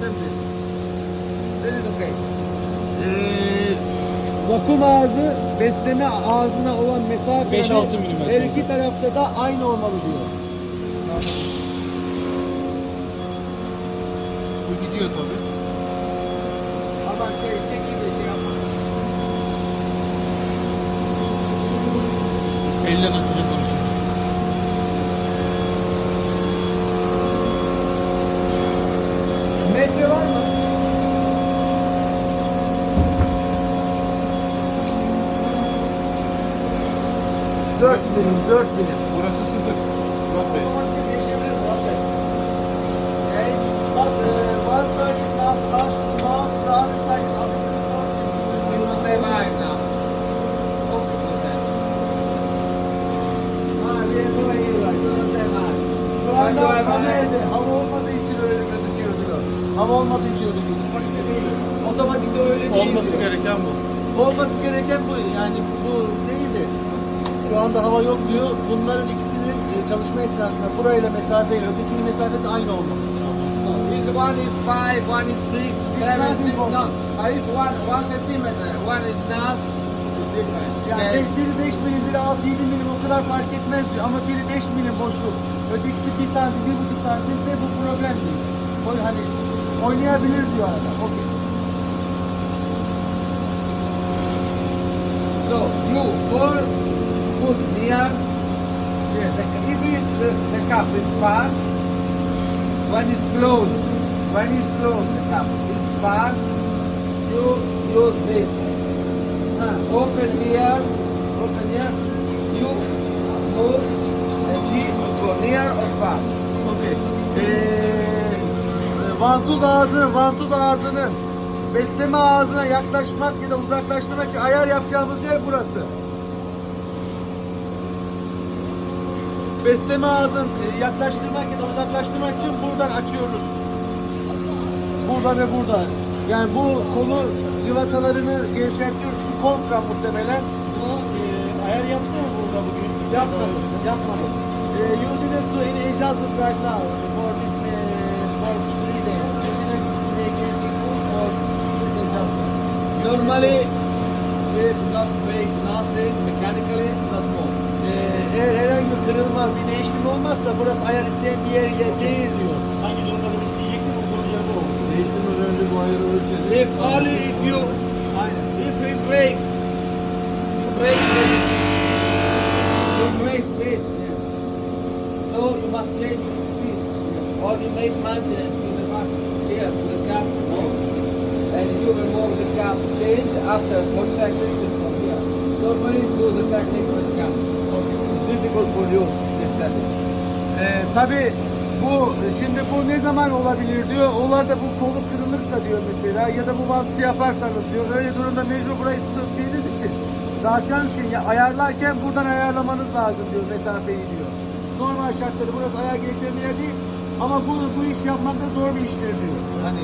attempt this. This is okay. Ee, vakum ağzı besleme ağzına olan mesafe 5-6 milimetre. her iki tarafta da aynı olmalı diyor. Bu gidiyor tabii. Ama şey şekilde şey yapmaz. Elle atacak 4 birim, 4 birim. Burası sıfır. Murat Bey. Hava olmadığı için öyle gözüküyordu. Hava olmadığı için öyle gözüküyor. Otomatikte öyle değil. Olması gereken bu. Olması gereken bu. Yani bu ne şu anda hava yok diyor. Bunların ikisinin e, çalışma esnasında burayla mesafe, ötekinin mesafesi aynı olmalı. This one is five, one is six, seven, six. No, I is one, one centimeter. One is not. It's. Yani Okay. biri 5 milim, biri 6-7 milim o kadar fark etmez diyor. Ama biri 5 milim boşluk. Ötekisi 1 santim, 1,5 santimse bu problem değil. O hani oynayabilir diyor arada. Okey. So you or put near. Yes. The, if it, the, the cup is far, when it's closed, when it's closed, the cup is far. You use this. Ha. Open here, open here. You move and he go near or far. Okey. Ee, vantuz ağzı, vantuz ağzının besleme ağzına yaklaşmak ya da uzaklaştırmak için ayar yapacağımız yer burası. Besleme ağzın e, yaklaştırmak ya da uzaklaştırmak için buradan açıyoruz. Burada ve burada. Yani bu kolu cıvatalarını gevşetiyoruz. Şu kontra muhtemelen. Bu e, ayar yaptı mı burada bugün? Yapmadı. Yapmadı. E, you didn't do any adjustments right now for this uh, for three days. You didn't make anything for this adjustment. Normally, it not break nothing mechanically, not more. Eğer herhangi bir kırılma, bir değiştirme olmazsa burası ayar isteyen bir yer yer değil diyor. Hangi durumda bunu diyecektim o soru cevabı oldu. Değiştirmeden önce bu ayarı ölçelim. If only if you, Aynen. if it break, you break this. You break this. yes. So you must change the speed. Or you make maintenance to the back here, to the cap here. And you will move the cap change after motorcycle is from here. Normally do the technique with cap. You, this technique. Ee, tabii bu şimdi bu ne zaman olabilir diyor. Ola da bu kolu kırılırsa diyor mesela ya da bu bantısı yaparsanız diyor. Öyle durumda mecbur burayı tuttuğunuz için için ya ayarlarken buradan ayarlamanız lazım diyor mesafeyi diyor. Normal şartlarda burası ayar gerektiren bir değil ama bu bu iş yapmakta zor bir iştir diyor. Hani